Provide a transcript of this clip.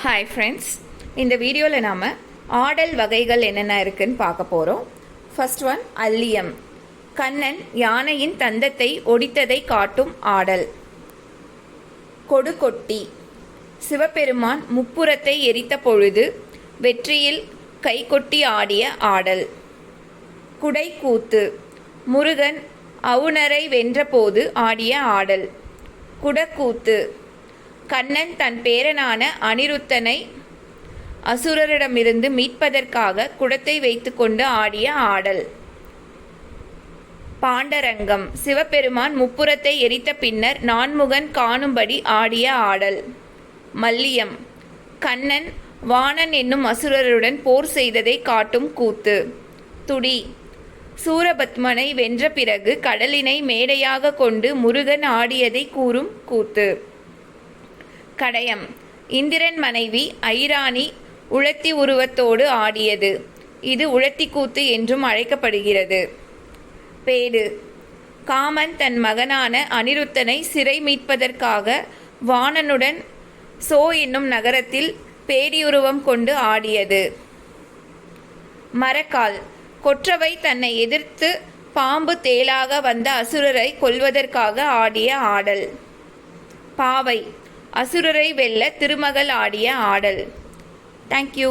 Hi friends இந்த வீடியோவில் நாம் ஆடல் வகைகள் என்னென்ன இருக்குன்னு பார்க்க போகிறோம் ஃபர்ஸ்ட் ஒன் அல்லியம். கண்ணன் யானையின் தந்தத்தை ஒடித்ததை காட்டும் ஆடல். கொடுகொட்டி. சிவபெருமான் முப்புறத்தை எரித்த பொழுது வெற்றியில் கைகொட்டி ஆடிய ஆடல். குடைக்கூத்து. முருகன் அவுணரை வென்றபோது ஆடிய ஆடல். குடக்கூத்து. கண்ணன் தன் பேரனான அனிருத்தனை அசுரரிடமிருந்து மீட்பதற்காக குடத்தை வைத்துக்கொண்டு ஆடிய ஆடல். பாண்டரங்கம். சிவபெருமான் முப்புறத்தை எரித்த பின்னர் நான்முகன் காணும்படி ஆடிய ஆடல். மல்லியம். கண்ணன் வாணன் என்னும் அசுரருடன் போர் செய்ததை காட்டும் கூத்து. துடி. சூரபத்மனை வென்ற பிறகு கடலினை மேடையாக கொண்டு முருகன் ஆடியதை கூறும் கூத்து. கடயம். இந்திரன் மனைவி ஐராணி உழத்தி உருவத்தோடு ஆடியது. இது உழத்தி கூத்து என்றும் அழைக்கப்படுகிறது. பேடு. காமன் தன் மகனான அனிருத்தனை சிறை மீட்பதற்காக வாணனுடன் சோ என்னும் நகரத்தில் பேடியுருவம் கொண்டு ஆடியது. மரக்கால். கொற்றவை தன்னை எதிர்த்து பாம்பு தேளாக வந்த அசுரரை கொல்வதற்காக ஆடிய ஆடல். பாவை. அசுரரை வெல்ல திருமகள் ஆடிய ஆடல். தேங்க்யூ